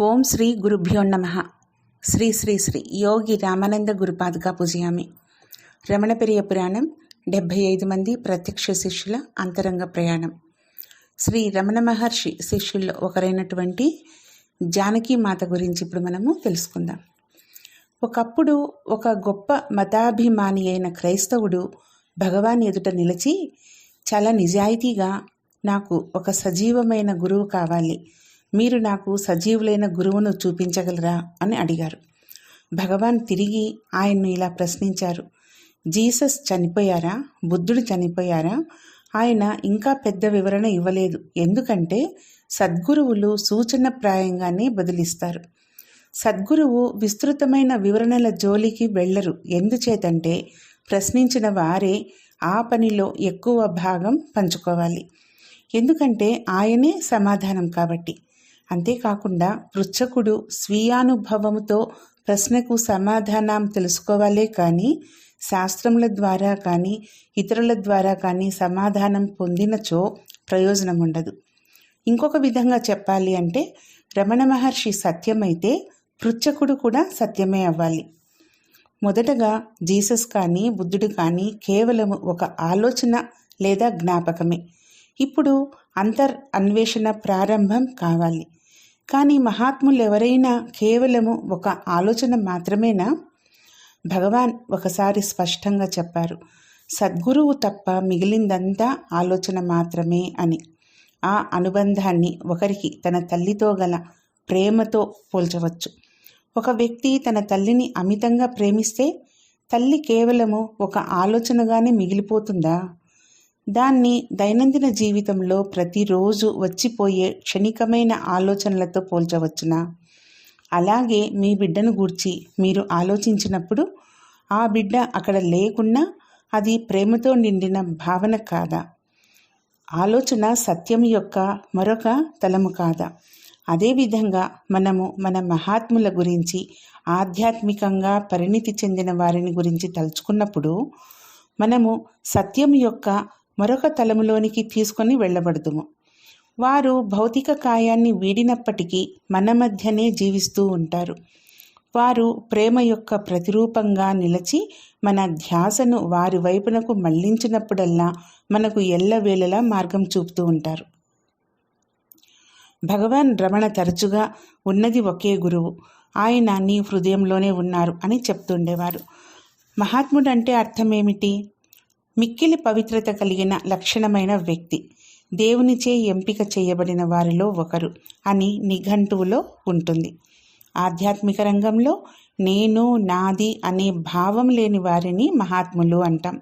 ఓం శ్రీ గురుభ్యో నమ. శ్రీ శ్రీ శ్రీ యోగి రామానంద గురుపాదుగా పూజయామి. రమణపెరియ పురాణం డెబ్భై ఐదు మంది ప్రత్యక్ష శిష్యుల అంతరంగ ప్రయాణం. శ్రీ రమణ మహర్షి శిష్యుల్లో ఒకరైనటువంటి జానకి మాత గురించి ఇప్పుడు మనము తెలుసుకుందాం. ఒకప్పుడు ఒక గొప్ప మతాభిమాని అయిన క్రైస్తవుడు భగవాన్ ఎదుట నిలిచి చాలా నిజాయితీగా నాకు ఒక సజీవమైన గురువు కావాలి. మీరు నాకు సజీవులైన గురువును చూపించగలరా? అని అడిగారు. భగవాన్ తిరిగి ఆయన్ను ఇలా ప్రశ్నించారు. జీసస్ చనిపోయారా? బుద్ధుడు చనిపోయారా? ఆయన ఇంకా పెద్ద వివరణ ఇవ్వలేదు. ఎందుకంటే సద్గురువులు సూచనప్రాయంగానే బదిలిస్తారు. సద్గురువు విస్తృతమైన వివరణల జోలికి వెళ్ళరు. ఎందుచేతంటే ప్రశ్నించిన వారే ఆ పనిలో ఎక్కువ భాగం పంచుకోవాలి. ఎందుకంటే ఆయనే సమాధానం కాబట్టి. అంతేకాకుండా పృచ్ఛకుడు స్వీయానుభవముతో ప్రశ్నకు సమాధానం తెలుసుకోవాలే కానీ శాస్త్రముల ద్వారా కానీ ఇతరుల ద్వారా కానీ సమాధానం పొందినచో ప్రయోజనం ఉండదు ఇంకొక విధంగా చెప్పాలి అంటే రమణ మహర్షి సత్యమైతే పృచ్ఛకుడు కూడా సత్యమే అవ్వాలి. మొదటగా జీసస్ కానీ బుద్ధుడు కానీ కేవలం ఒక ఆలోచన లేదా జ్ఞాపకమే. ఇప్పుడు అంతర్ అన్వేషణ ప్రారంభం కావాలి. కానీ మహాత్ములు ఎవరైనా కేవలము ఒక ఆలోచన మాత్రమేనా? భగవాన్ ఒకసారి స్పష్టంగా చెప్పారు సద్గురువు తప్ప మిగిలిందంతా ఆలోచన మాత్రమే అని. ఆ అనుబంధాన్ని ఒకరికి తన తల్లితో గల ప్రేమతో పోల్చవచ్చు. ఒక వ్యక్తి తన తల్లిని అమితంగా ప్రేమిస్తే తల్లి కేవలము ఒక ఆలోచనగానే మిగిలిపోతుందా? దాన్ని దైనందిన జీవితంలో ప్రతిరోజు వచ్చిపోయే క్షణికమైన ఆలోచనలతో పోల్చవచ్చునా? అలాగే మీ బిడ్డను గూర్చి మీరు ఆలోచించినప్పుడు ఆ బిడ్డ అక్కడ లేకున్నా అది ప్రేమతో నిండిన భావన కాదా? ఆలోచన సత్యం యొక్క మరొక తలము కాదా? అదేవిధంగా మనము మన మహాత్ముల గురించి ఆధ్యాత్మికంగా పరిణితి చెందిన వారిని గురించి తలుచుకున్నప్పుడు మనము సత్యం యొక్క మరొక తలములోనికి తీసుకొని వెళ్ళబడుదుము. వారు భౌతిక కాయాన్ని వీడినప్పటికీ మన మధ్యనే జీవిస్తూ ఉంటారు. వారు ప్రేమ యొక్క ప్రతిరూపంగా నిలిచి మన ధ్యాసను వారి వైపునకు మళ్ళించినప్పుడల్లా మనకు ఎల్లవేళలా మార్గం చూపుతూ ఉంటారు. భగవాన్ రమణ తరచుగా ఉన్నది ఒకే గురువు. ఆయన నీ హృదయంలోనే ఉన్నారు అని చెప్తుండేవారు. మహాత్ముడంటే అర్థమేమిటి? మిక్కిలి పవిత్రత కలిగిన లక్షణమైన వ్యక్తి. దేవునిచే ఎంపిక చేయబడిన వారిలో ఒకరు అని నిఘంటువులో ఉంటుంది. ఆధ్యాత్మిక రంగంలో నేను నాది అనే భావం లేని వారిని మహాత్ములు అంటాం.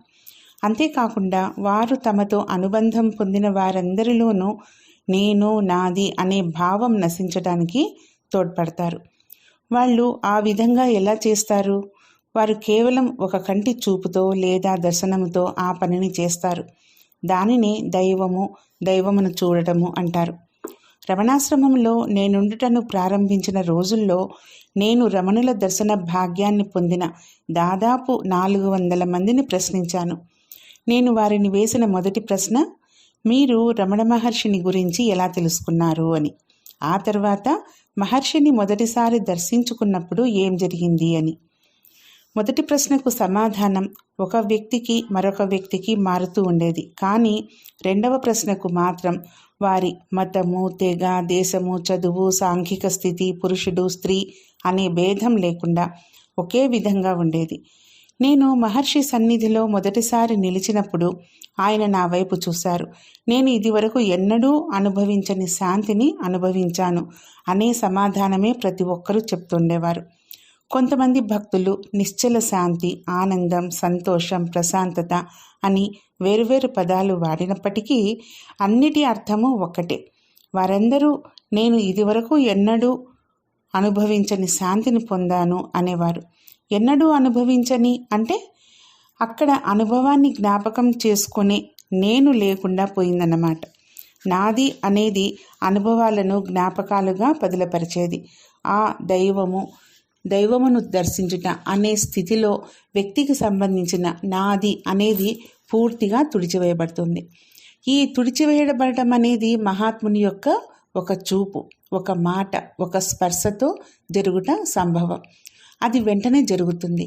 అంతేకాకుండా వారు తమతో అనుబంధం పొందిన వారందరిలోనూ నేను నాది అనే భావం నశించడానికి తోడ్పడతారు. వాళ్ళు ఆ విధంగా ఎలా చేస్తారు? వారు కేవలం ఒక కంటి చూపుతో లేదా దర్శనముతో ఆ పనిని చేస్తారు. దానిని దైవము దైవమును చూడటము అంటారు. రమణాశ్రమంలో నేనుండుటను ప్రారంభించిన రోజుల్లో నేను రమణుల దర్శన భాగ్యాన్ని పొందిన దాదాపు నాలుగు వందల మందిని ప్రశ్నించాను. నేను వారిని వేసిన మొదటి ప్రశ్న మీరు రమణ మహర్షిని గురించి ఎలా తెలుసుకున్నారు? అని. ఆ తర్వాత మహర్షిని మొదటిసారి దర్శించుకున్నప్పుడు ఏం జరిగింది అని. మొదటి ప్రశ్నకు సమాధానం ఒక వ్యక్తికి మరొక వ్యక్తికి మారుతూ ఉండేది. కానీ రెండవ ప్రశ్నకు మాత్రం వారి మతము తెగ దేశము చదువు సాంఘిక స్థితి పురుషుడు స్త్రీ అనే భేదం లేకుండా ఒకే విధంగా ఉండేది. నేను మహర్షి సన్నిధిలో మొదటిసారి నిలిచినప్పుడు ఆయన నా వైపు చూశారు. నేను ఇదివరకు ఎన్నడూ అనుభవించని శాంతిని అనుభవించాను అనే సమాధానమే ప్రతి ఒక్కరూ చెప్తుండేవారు. కొంతమంది భక్తులు నిశ్చల శాంతి ఆనందం సంతోషం ప్రశాంతత అని వేరువేరు పదాలు వాడినప్పటికీ అన్నిటి అర్థము ఒక్కటే. వారందరూ నేను ఇదివరకు ఎన్నడూ అనుభవించని శాంతిని పొందాను అనేవారు. ఎన్నడూ అనుభవించని అంటే అక్కడ అనుభవాన్ని జ్ఞాపకం చేసుకునే నేను లేకుండా పోయిందన్నమాట. నాది అనేది అనుభవాలను జ్ఞాపకాలుగా పదిలపరిచేది. ఆ దైవము దైవమును దర్శించుట అనే స్థితిలో వ్యక్తికి సంబంధించిన నాది అనేది పూర్తిగా తుడిచివేయబడుతుంది. ఈ తుడిచివేయబడటం అనేది మహాత్ముని యొక్క ఒక చూపు ఒక మాట ఒక స్పర్శతో జరుగుట సంభవం. అది వెంటనే జరుగుతుంది.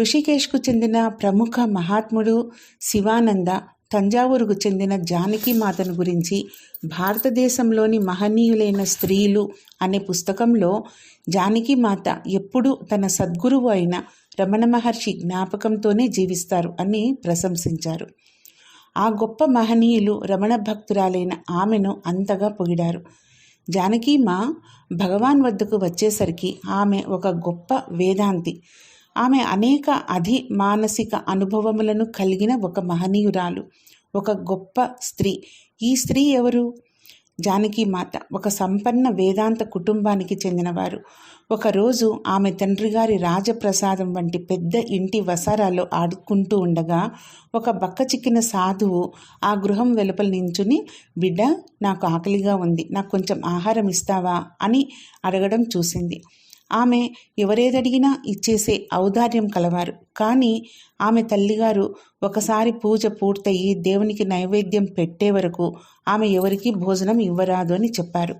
ఋషికేశ్కు చెందిన ప్రముఖ మహాత్ముడు శివానంద తంజావూరుకు చెందిన జానకి మాతను గురించి భారతదేశంలోని మహనీయులైన స్త్రీలు అనే పుస్తకంలో జానకి మాత ఎప్పుడూ తన సద్గురువు అయిన రమణ మహర్షి జ్ఞాపకంతోనే జీవిస్తారు అని ప్రశంసించారు. ఆ గొప్ప మహనీయులు రమణ భక్తురాలైన ఆమెను అంతగా పొగిడారు. జానకి మా భగవాన్ వద్దకు వచ్చేసరికి ఆమె ఒక గొప్ప వేదాంతి. ఆమె అనేక అధి మానసిక అనుభవములను కలిగిన ఒక మహనీయురాలు ఒక గొప్ప స్త్రీ. ఈ స్త్రీ ఎవరు? జానకి మాత ఒక సంపన్న వేదాంత కుటుంబానికి చెందినవారు. ఒకరోజు ఆమె తండ్రి గారి రాజప్రసాదం వంటి పెద్ద ఇంటి వసారాలో ఆడుకుంటూ ఉండగా ఒక బక్క చిక్కిన సాధువు ఆ గృహం వెలుపల నించుని బిడ్డ నాకు ఆకలిగా ఉంది. నాకు కొంచెం ఆహారం ఇస్తావా? అని అడగడం చూసింది. ఆమె ఎవరేదడిగినా ఇచ్చేసే ఔదార్యం కలవారు. కానీ ఆమె తల్లిగారు ఒకసారి పూజ పూర్తయి దేవునికి నైవేద్యం పెట్టే వరకు ఆమె ఎవరికి భోజనం ఇవ్వరాదు అని చెప్పారు.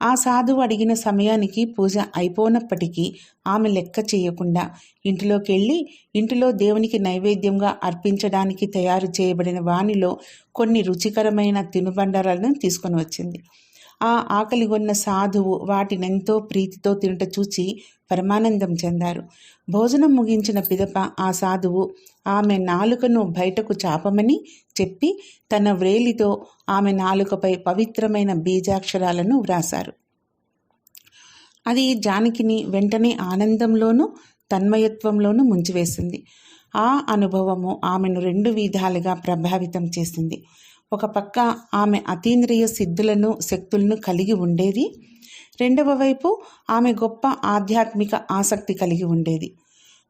ఆ సాధువు అడిగిన సమయానికి పూజ అయిపోనప్పటికీ ఆమె లెక్క చేయకుండా ఇంటిలోకి వెళ్ళి ఇంటిలో దేవునికి నైవేద్యంగా అర్పించడానికి తయారు చేయబడిన వానిలో కొన్ని రుచికరమైన తినుబండారాలను తీసుకొని వచ్చింది. ఆ ఆకలిగొన్న సాధువు వాటినెంతో ప్రీతితో తినుట చూచి పరమానందం చెందారు. భోజనం ముగించిన పిదప ఆ సాధువు ఆమె నాలుకను బయటకు చాపమని చెప్పి తన వ్రేలితో ఆమె నాలుకపై పవిత్రమైన బీజాక్షరాలను వ్రాశారు. అది జానకిని వెంటనే ఆనందంలోనూ తన్మయత్వంలోనూ ముంచివేసింది. ఆ అనుభవము ఆమెను రెండు విధాలుగా ప్రభావితం చేసింది. ఒక పక్క ఆమె అతీంద్రియ సిద్ధులను శక్తులను కలిగి ఉండేది. రెండవ వైపు ఆమె గొప్ప ఆధ్యాత్మిక ఆసక్తి కలిగి ఉండేది.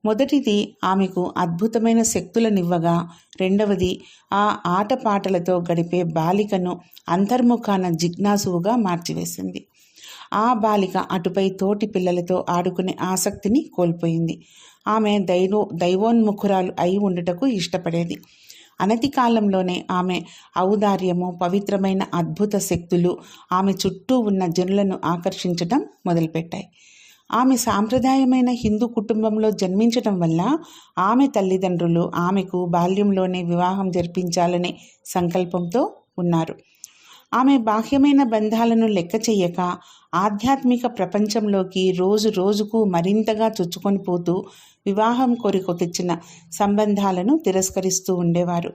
మొదటిది ఆమెకు అద్భుతమైన శక్తులనివ్వగా రెండవది ఆ ఆటపాటలతో గడిపే బాలికను అంతర్ముఖాన జిజ్ఞాసువుగా మార్చివేసింది. ఆ బాలిక అటుపై తోటి పిల్లలతో ఆడుకునే ఆసక్తిని కోల్పోయింది. ఆమె దైవో దైవోన్ముఖురాలు అయి ఉండుటకు ఇష్టపడేది. అనతి కాలంలోనే ఆమె ఔదార్యము పవిత్రమైన అద్భుత శక్తులు ఆమె చుట్టూ ఉన్న జనులను ఆకర్షించటం మొదలుపెట్టాయి. ఆమె సాంప్రదాయమైన హిందూ కుటుంబంలో జన్మించటం వల్ల ఆమె తల్లిదండ్రులు ఆమెకు బాల్యంలోనే వివాహం జరిపించాలనే సంకల్పంతో ఉన్నారు. ఆమె బాహ్యమైన బంధాలను లెక్క చెయ్యక ఆధ్యాత్మిక ప్రపంచంలోకి రోజు రోజుకు మరింతగా చొచ్చుకొని పోతూ వివాహం కోరిక తెచ్చిన సంబంధాలను తిరస్కరిస్తూ ఉండేవారు.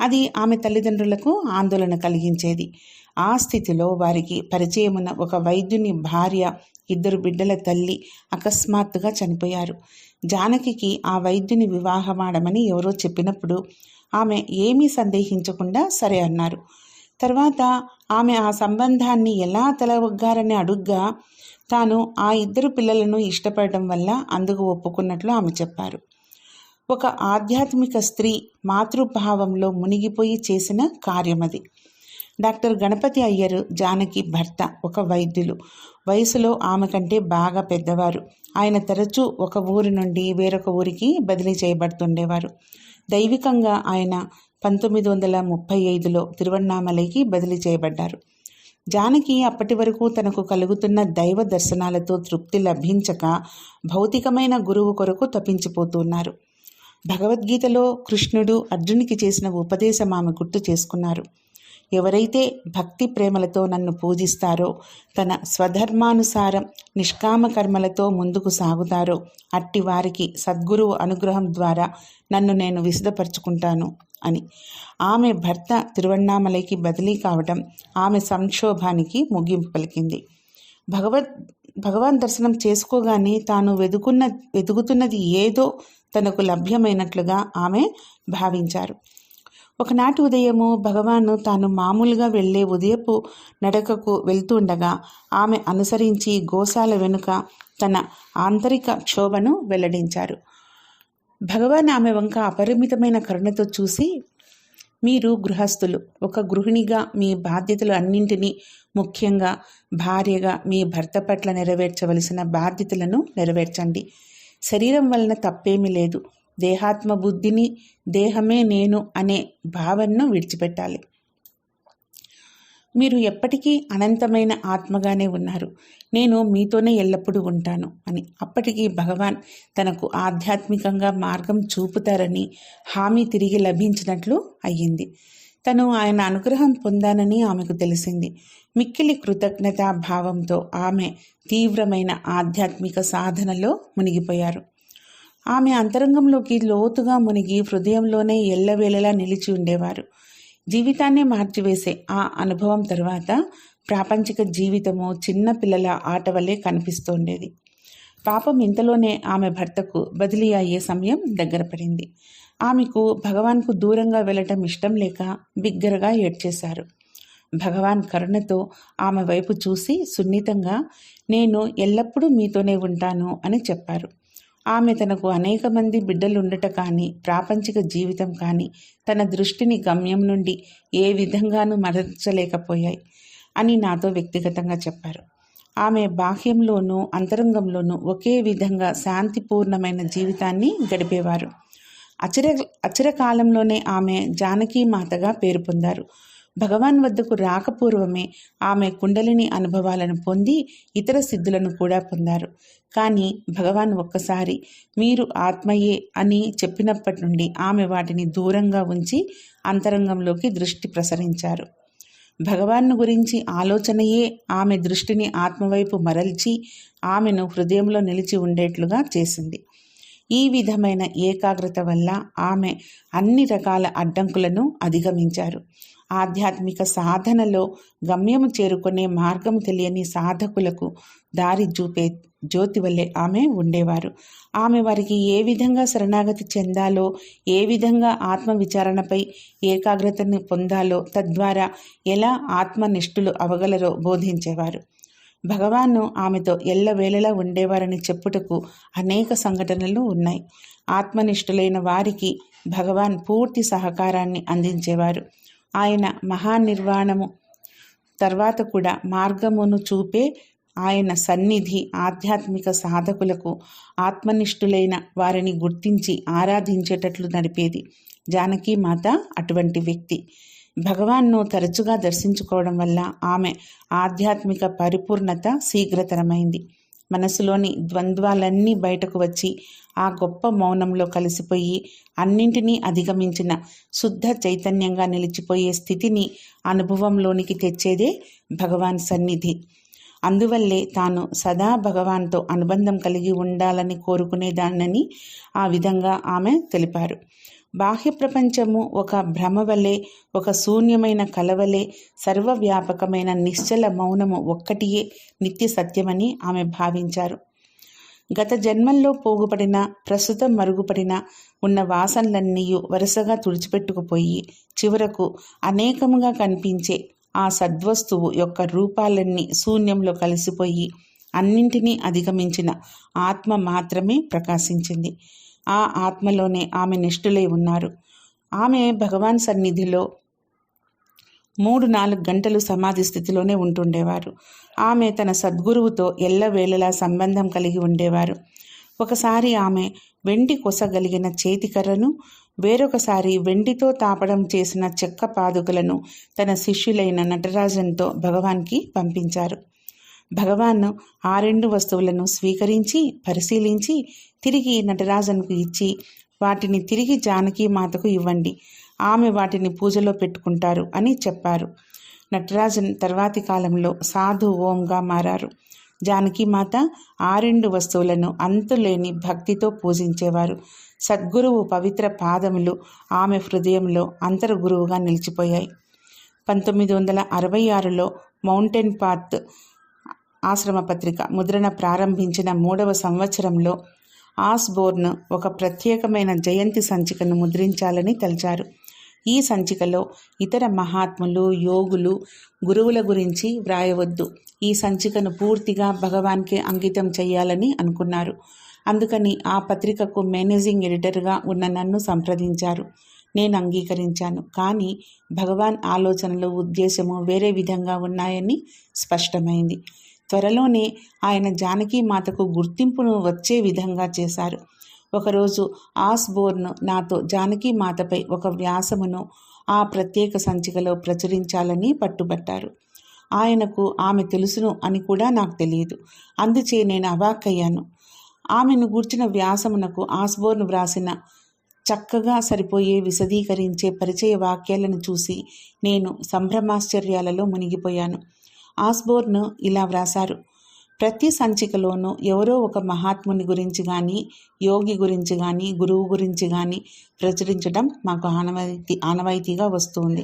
అది ఆమె తల్లిదండ్రులకు ఆందోళన కలిగించేది. ఆ స్థితిలో వారికి పరిచయమున్న ఒక వైద్యుని భార్య ఇద్దరు బిడ్డల తల్లి అకస్మాత్తుగా చనిపోయారు. జానకి ఆ వైద్యుని వివాహమాడమని ఎవరో చెప్పినప్పుడు ఆమె ఏమీ సందేహించకుండా సరే అన్నారు. తర్వాత ఆమె ఆ సంబంధాన్ని ఎలా తలవగ్గారని అడుగ్గా తాను ఆ ఇద్దరు పిల్లలను ఇష్టపడటం వల్ల అందుకు ఒప్పుకున్నట్లు ఆమె చెప్పారు. ఒక ఆధ్యాత్మిక స్త్రీ మాతృభావంలో మునిగిపోయి చేసిన కార్యమది డాక్టర్ గణపతి అయ్యరు జానకి భర్త ఒక వైద్యులు. వయసులో ఆమె కంటే బాగా పెద్దవారు. ఆయన తరచూ ఒక ఊరి నుండి వేరొక ఊరికి బదిలీ చేయబడుతుండేవారు. దైవికంగా ఆయన పంతొమ్మిది వందల ముప్పై ఐదులో తిరువన్నామలైకి బదిలీ చేయబడ్డారు. జానకి అప్పటి వరకు తనకు కలుగుతున్న దైవ దర్శనాలతో తృప్తి లభించక భౌతికమైన గురువు కొరకు తప్పించిపోతున్నారు భగవద్గీతలో కృష్ణుడు అర్జునికి చేసిన ఉపదేశం ఆమె గుర్తు చేసుకున్నారు. ఎవరైతే భక్తి ప్రేమలతో నన్ను పూజిస్తారో తన స్వధర్మానుసారం నిష్కామ కర్మలతో ముందుకు సాగుతారో అట్టి వారికి సద్గురువు అనుగ్రహం ద్వారా నన్ను నేను విశదపరుచుకుంటాను అని. ఆమె భర్త తిరువన్నామలైకి బదిలీ కావటం ఆమె సంక్షోభానికి ముగింపు పలికింది. భగవద్ భగవాన్ దర్శనం చేసుకోగానే తాను వెదుకున్న వెతుకుతున్నది ఏదో తనకు లభ్యమైనట్లుగా ఆమె భావించారు. ఒకనాటి ఉదయము భగవాను తాను మామూలుగా వెళ్ళే ఉదయపు నడకకు వెళ్తుండగా ఆమె అనుసరించి గోశాల వెనుక తన ఆంతరిక క్షోభను వెల్లడించారు. భగవాన్ ఆమె వంక అపరిమితమైన కరుణతో చూసి మీరు గృహస్థులు. ఒక గృహిణిగా మీ బాధ్యతలు అన్నింటినీ ముఖ్యంగా భార్యగా మీ భర్త పట్ల నెరవేర్చవలసిన బాధ్యతలను నెరవేర్చండి. శరీరం వలన తప్పేమీ లేదు. దేహాత్మ బుద్ధిని దేహమే నేను అనే భావనను విడిచిపెట్టాలి. మీరు ఎప్పటికీ అనంతమైన ఆత్మగానే ఉన్నారు. నేను మీతోనే ఎల్లప్పుడూ ఉంటాను అని. అప్పటికీ భగవాన్ తనకు ఆధ్యాత్మికంగా మార్గం చూపుతారని హామీ తిరిగి లభించినట్లు అయ్యింది. తను ఆయన అనుగ్రహం పొందానని ఆమెకు తెలిసింది. మిక్కిలి కృతజ్ఞతా భావంతో ఆమె తీవ్రమైన ఆధ్యాత్మిక సాధనలో మునిగిపోయారు. ఆమె అంతరంగంలోకి లోతుగా మునిగి హృదయంలోనే ఎల్లవేళలా నిలిచి ఉండేవారు. జీవితాన్నే మార్చివేసే ఆ అనుభవం తర్వాత ప్రాపంచిక జీవితము చిన్న పిల్లల ఆట వల్లే కనిపిస్తుండేది. పాపం ఇంతలోనే ఆమె భర్తకు బదిలీ అయ్యే సమయం దగ్గర పడింది. ఆమెకు భగవాన్కు దూరంగా వెళ్ళటం ఇష్టం లేక బిగ్గరగా ఏడ్చేశారు. భగవాన్ కరుణతో ఆమె వైపు చూసి సున్నితంగా నేను ఎల్లప్పుడూ మీతోనే ఉంటాను అని చెప్పారు. ఆమె తనకు అనేక మంది బిడ్డలుండట కానీ ప్రాపంచిక జీవితం కానీ తన దృష్టిని గమ్యం నుండి ఏ విధంగానూ మరల్చలేకపోయాయి అని నాతో వ్యక్తిగతంగా చెప్పారు. ఆమె బాహ్యంలోనూ అంతరంగంలోనూ ఒకే విధంగా శాంతిపూర్ణమైన జీవితాన్ని గడిపేవారు. అచిర అచిరకాలంలోనే ఆమె జానకీ మాతగా పేరు పొందారు. భగవాన్ వద్దకు రాకపూర్వమే ఆమె కుండలిని అనుభవాలను పొంది ఇతర సిద్ధులను కూడా పొందారు. కానీ భగవాన్ ఒక్కసారి మీరు ఆత్మయే అని చెప్పినప్పటి నుండి ఆమె వాటిని దూరంగా ఉంచి అంతరంగంలోకి దృష్టి ప్రసరించారు. భగవాన్ను గురించి ఆలోచనయే ఆమె దృష్టిని ఆత్మవైపు మరల్చి ఆమెను హృదయంలో నిలిచి ఉండేట్లుగా చేసింది. ఈ విధమైన ఏకాగ్రత వల్ల ఆమె అన్ని రకాల అడ్డంకులను అధిగమించారు. ఆధ్యాత్మిక సాధనలో గమ్యము చేరుకునే మార్గం తెలియని సాధకులకు దారి చూపే జ్యోతి వల్లే ఆమె ఉండేవారు. ఆమె వారికి ఏ విధంగా శరణాగతి చెందాలో ఏ విధంగా ఆత్మ విచారణపై ఏకాగ్రతను పొందాలో తద్వారా ఎలా ఆత్మనిష్ఠులు అవగలరో బోధించేవారు. భగవాను ఆమెతో ఎల్లవేళలా ఉండేవారని చెప్పుటకు అనేక సంఘటనలు ఉన్నాయి. ఆత్మనిష్ఠులైన వారికి భగవాన్ పూర్తి సహకారాన్ని అందించేవారు. ఆయన మహానిర్వాణము. తర్వాత కూడా మార్గమును చూపే ఆయన సన్నిధి ఆధ్యాత్మిక సాధకులకు ఆత్మనిష్ఠులైన వారిని గుర్తించి ఆరాధించేటట్లు నడిపేది. జానకి మాత అటువంటి వ్యక్తి. భగవాన్ను తరచుగా దర్శించుకోవడం వల్ల ఆమె ఆధ్యాత్మిక పరిపూర్ణత శీఘ్రతరమైంది. మనసులోని ద్వంద్వాలన్నీ బయటకు వచ్చి ఆ గొప్ప మౌనంలో కలిసిపోయి అన్నింటినీ అధిగమించిన శుద్ధ చైతన్యంగా నిలిచిపోయే స్థితిని అనుభవంలోనికి తెచ్చేదే భగవాన్ సన్నిధి. అందువల్లే తాను సదా భగవాన్తో అనుబంధం కలిగి ఉండాలని కోరుకునేదానని ఆ విధంగా ఆమె తెలిపారు. బాహ్య ప్రపంచము ఒక భ్రమ వలె ఒక శూన్యమైన కలవలే సర్వవ్యాపకమైన నిశ్చల మౌనము ఒక్కటియే నిత్య సత్యమని ఆమె భావించారు. గత జన్మల్లో పోగుపడిన ప్రస్తుతం మరుగుపడిన ఉన్న వాసనలన్నీ వరుసగా తుడిచిపెట్టుకుపోయి చివరకు అనేకముగా కనిపించే ఆ సద్వస్తువు యొక్క రూపాలన్నీ శూన్యంలో కలిసిపోయి అన్నింటినీ అధిగమించిన ఆత్మ మాత్రమే ప్రకాశించింది. ఆ ఆత్మలోనే ఆమె నిష్ఠులై ఉన్నారు. ఆమె భగవాన్ సన్నిధిలో మూడు నాలుగు గంటలు సమాధి స్థితిలోనే ఉంటుండేవారు. ఆమె తన సద్గురువుతో ఎల్లవేళలా సంబంధం కలిగి ఉండేవారు. ఒకసారి ఆమె వెండి కొసగలిగిన చేతికర్రను వేరొకసారి వెండితో తాపడం చేసిన చెక్క పాదుకలను తన శిష్యులైన నటరాజన్తో భగవాన్కి పంపించారు. భగవాన్ ఆ రెండు వస్తువులను స్వీకరించి పరిశీలించి తిరిగి నటరాజన్కు ఇచ్చి వాటిని తిరిగి జానకి మాతకు ఇవ్వండి. ఆమె వాటిని పూజలో పెట్టుకుంటారు అని చెప్పారు. నటరాజన్ తర్వాతి కాలంలో సాధు ఓంగా మారారు. జానకీమాత ఆ రెండు వస్తువులను అంతులేని భక్తితో పూజించేవారు. సద్గురువు పవిత్ర పాదములు ఆమె హృదయంలో అంతర్గురువుగా నిలిచిపోయాయి. పంతొమ్మిది వందల అరవై ఆరులో మౌంటైన్ పాత్ ఆశ్రమ పత్రిక ముద్రణ ప్రారంభించిన మూడవ సంవత్సరంలో ఆస్బోర్న్ ఒక ప్రత్యేకమైన జయంతి సంచికను ముద్రించాలని తలిచారు. ఈ సంచికలో ఇతర మహాత్ములు యోగులు గురువుల గురించి వ్రాయవద్దు. ఈ సంచికను పూర్తిగా భగవాన్కి అంకితం చేయాలని అనుకున్నారు. అందుకని ఆ పత్రికకు మేనేజింగ్ ఎడిటర్గా ఉన్న నన్ను సంప్రదించారు. నేను అంగీకరించాను. కానీ భగవాన్ ఆలోచనలు ఉద్దేశము వేరే విధంగా ఉన్నాయని స్పష్టమైంది. త్వరలోనే ఆయన జానకీ మాతకు గుర్తింపును వచ్చే విధంగా చేశారు. ఒకరోజు ఆస్బోర్న్ నాతో జానకి మాతపై ఒక వ్యాసమును ఆ ప్రత్యేక సంచికలో ప్రచురించాలని పట్టుబట్టారు. ఆయనకు ఆమె తెలుసును అని కూడా నాకు తెలియదు. అందుచే నేను అవాక్కయ్యాను. ఆమెను గూర్చిన వ్యాసమునకు ఆస్బోర్న్ వ్రాసిన చక్కగా సరిపోయే విశదీకరించే పరిచయ వాక్యాలను చూసి నేను సంభ్రమాశ్చర్యాలలో మునిగిపోయాను. ఆస్బోర్న్ ఇలా వ్రాసారు ప్రతి సంచికలోనూ ఎవరో ఒక మహాత్ముని గురించి కానీ యోగి గురించి కానీ గురువు గురించి కానీ ప్రచురించడం మాకు ఆనవాయితీ ఆనవాయితీగా వస్తుంది.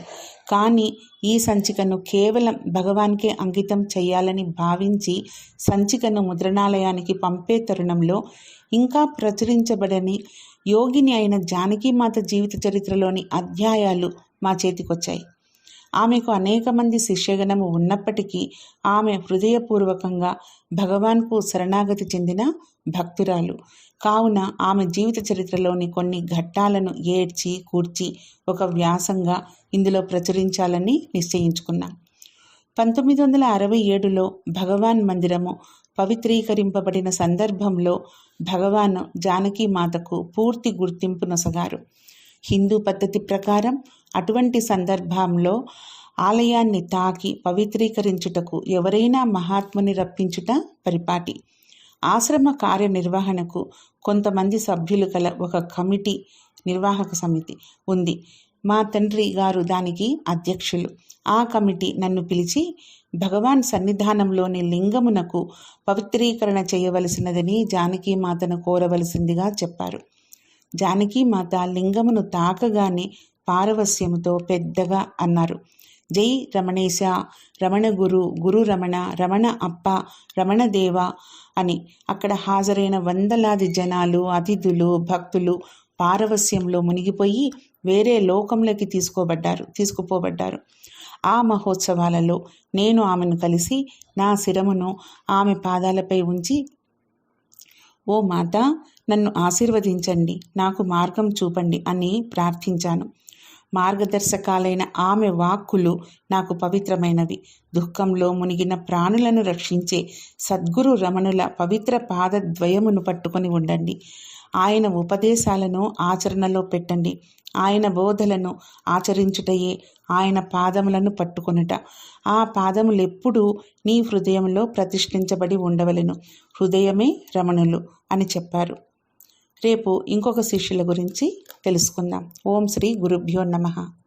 కానీ ఈ సంచికను కేవలం భగవాన్కే అంకితం చేయాలని భావించి సంచికను ముద్రణాలయానికి పంపే తరుణంలో ఇంకా ప్రచురించబడని యోగిని అయిన జానకీమాత జీవిత చరిత్రలోని అధ్యాయాలు మా చేతికొచ్చాయి. ఆమెకు అనేక మంది శిష్యగణము ఉన్నప్పటికీ ఆమె హృదయపూర్వకంగా భగవాన్కు శరణాగతి చెందిన భక్తురాలు. కావున ఆమె జీవిత చరిత్రలోని కొన్ని ఘట్టాలను ఏడ్చి కూర్చి ఒక వ్యాసంగా ఇందులో ప్రచురించాలని నిశ్చయించుకున్నాం. పంతొమ్మిది వందల అరవై ఏడులో భగవాన్ మందిరము పవిత్రీకరింపబడిన సందర్భంలో భగవాన్ జానకీ మాతకు పూర్తి గుర్తింపు నొసగారు. హిందూ పద్ధతి ప్రకారం అటువంటి సందర్భంలో ఆలయాన్ని తాకి పవిత్రీకరించుటకు ఎవరైనా మహాత్ముని రప్పించుట పరిపాటి. ఆశ్రమ కార్యనిర్వహణకు కొంతమంది సభ్యులు గల ఒక కమిటీ నిర్వాహక సమితి ఉంది. మా తండ్రి గారు దానికి అధ్యక్షులు. ఆ కమిటీ నన్ను పిలిచి భగవాన్ సన్నిధానంలోని లింగమునకు పవిత్రీకరణ చేయవలసినదని జానకీమాతను కోరవలసిందిగా చెప్పారు. జానకీమాత లింగమును తాకగానే పారవస్యముతో పెద్దగా అన్నారు. జై రమణేశ రమణ గురు గురు రమణ రమణ అప్ప రమణదేవ అని. అక్కడ హాజరైన వందలాది జనాలు అతిథులు భక్తులు పారవస్యంలో మునిగిపోయి వేరే లోకంలోకి తీసుకోబడ్డారు తీసుకుపోబడ్డారు. ఆ మహోత్సవాలలో నేను ఆమెను కలిసి నా శిరమును ఆమె పాదాలపై ఉంచి ఓ మాత నన్ను ఆశీర్వదించండి నాకు మార్గం చూపండి అని ప్రార్థించాను. మార్గదర్శకాలైన ఆమె వాక్కులు నాకు పవిత్రమైనవి. దుఃఖంలో మునిగిన ప్రాణులను రక్షించే సద్గురు రమణుల పవిత్ర పాదద్వయమును పట్టుకొని ఉండండి. ఆయన ఉపదేశాలను ఆచరణలో పెట్టండి. ఆయన బోధలను ఆచరించుటయే ఆయన పాదములను పట్టుకొనుట. ఆ పాదములు ఎప్పుడూ నీ హృదయంలో ప్రతిష్ఠించబడి ఉండవలెను. హృదయమే రమణులు అని చెప్పారు. రేపు ఇంకొక శిష్యుల గురించి తెలుసుకుందాం. ఓం శ్రీ గురుభ్యో నమః.